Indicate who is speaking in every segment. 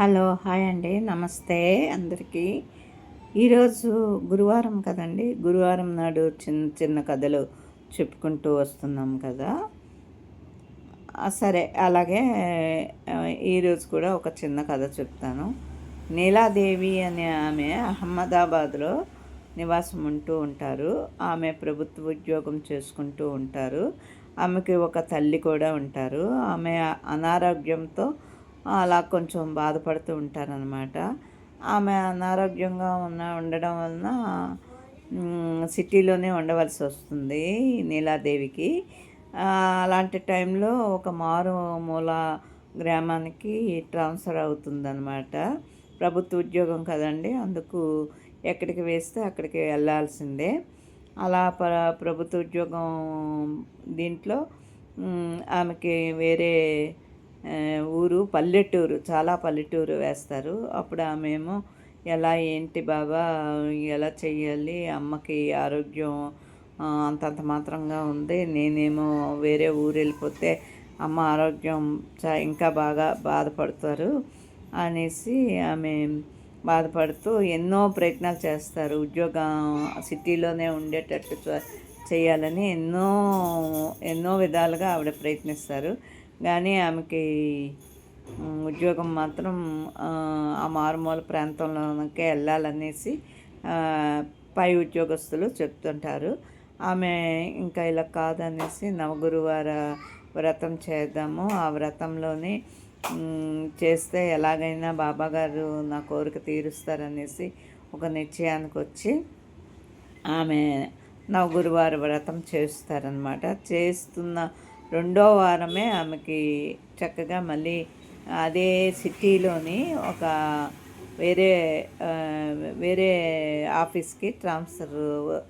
Speaker 1: Hello hi అండి. నమస్తే అందరికీ. ఈరోజు గురువారం కదండి. గురువారం నాడు చిన్న చిన్న కథలు చెప్పుకుంటూ వస్తున్నాం కదా. సరే అలాగే ఈరోజు కూడా ఒక చిన్న కథ చెప్తాను. నీలాదేవి అనే ఆమె అహ్మదాబాద్లో నివాసం ఉంటూ ఉంటారు. ఆమె ప్రభుత్వ ఉద్యోగం చేసుకుంటూ ఉంటారు. ఆమెకి ఒక తల్లి కూడా ఉంటారు. ఆమె అనారోగ్యంతో అలా కొంచెం బాధపడుతూ ఉంటారనమాట ఆమె అనారోగ్యంగా ఉన్న ఉండడం వలన సిటీలోనే ఉండవలసి వస్తుంది నీలాదేవికి. అలాంటి టైంలో ఒక మారు మూల గ్రామానికి ట్రాన్స్ఫర్ అవుతుందన్నమాట. ప్రభుత్వ ఉద్యోగం కదండి అందుకు ఎక్కడికి వేస్తే అక్కడికి వెళ్ళాల్సిందే. అలా ప్ర ప్రభుత్వ ఉద్యోగం దీంట్లో ఆమెకి వేరే ఊరు పల్లెటూరు చాలా పల్లెటూరు వేస్తారు. అప్పుడు ఆమెమో ఎలా ఏంటి బాబా ఎలా చెయ్యాలి అమ్మకి ఆరోగ్యం అంతంత మాత్రంగా ఉంది. నేనేమో వేరే ఊరు వెళ్ళిపోతే అమ్మ ఆరోగ్యం చా ఇంకా బాగా బాధపడతారు అనేసి ఆమె బాధపడుతూ ఎన్నో ప్రయత్నాలు చేస్తారు. ఉద్యోగం సిటీలోనే ఉండేటట్టు చేయాలని ఎన్నో ఎన్నో విధాలుగా ఆవిడ ప్రయత్నిస్తారు. కానీ ఆమెకి ఉద్యోగం మాత్రం ఆ, మారుమూల ప్రాంతంలోకే వెళ్ళాలనేసి పై ఉద్యోగస్తులు చెప్తుంటారు. ఆమె ఇంకా ఇలా కాదనేసి నవగురువార వ్రతం చేద్దాము. ఆ వ్రతంలోని చేస్తే ఎలాగైనా బాబాగారు నా కోరిక తీరుస్తారనేసి ఒక నిశ్చయానికి వచ్చి ఆమె నవగురువార వ్రతం చేస్తారనమాట చేస్తున్న రెండో వారమే ఆమెకి చక్కగా మళ్ళీ అదే సిటీలోని ఒక వేరే వేరే ఆఫీస్కి ట్రాన్స్ఫర్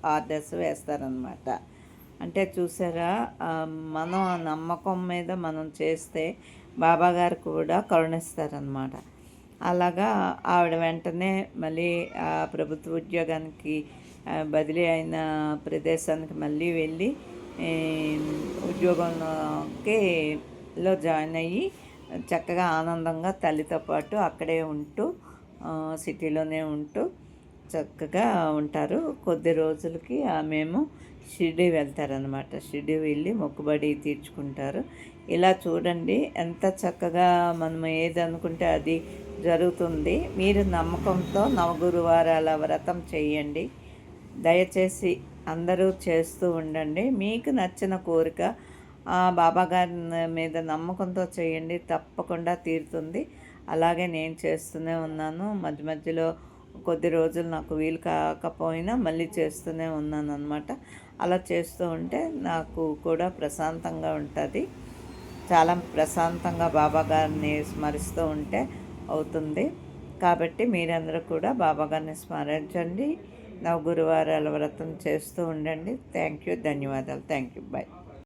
Speaker 1: ఆర్డర్స్ వేస్తారనమాట అంటే చూసారా మనం నమ్మకం మీద మనం చేస్తే బాబాగారు కూడా కరుణిస్తారనమాట అలాగా ఆవిడ వెంటనే మళ్ళీ ఆ ప్రభుత్వ ఉద్యోగానికి బదిలీ అయిన ప్రదేశానికి మళ్ళీ వెళ్ళి ఉద్యోగంలోకి లో జాయిన్ అయ్యి చక్కగా ఆనందంగా తల్లితో పాటు అక్కడే ఉంటూ సిటీలోనే ఉంటూ చక్కగా ఉంటారు. కొద్ది రోజులకి మేము షిరిడి వెళ్తారనమాట షిరిడి వెళ్ళి మొక్కుబడి తీర్చుకుంటారు. ఇలా చూడండి ఎంత చక్కగా మనం ఏది అనుకుంటే అది జరుగుతుంది. మీరు నమ్మకంతో నవగురువారాల వ్రతం చేయండి. దయచేసి అందరూ చేస్తూ ఉండండి. మీకు నచ్చిన కోరిక ఆ బాబాగారి మీద నమ్మకంతో చేయండి. తప్పకుండా తీరుతుంది. అలాగే నేను చేస్తూనే ఉన్నాను. మధ్య మధ్యలో కొద్ది రోజులు నాకు వీలు కాకపోయినా మళ్ళీ చేస్తూనే ఉన్నాను అనమాట అలా చేస్తూ ఉంటే నాకు కూడా ప్రశాంతంగా ఉంటుంది. చాలా ప్రశాంతంగా బాబా గారిని స్మరిస్తూ ఉంటే అవుతుంది. కాబట్టి మీరందరూ కూడా బాబా గారిని స్మరించండి. గురువారాల వ్రతం చేస్తూ ఉండండి. థ్యాంక్ యూ ధన్యవాదాలు. Thank you bye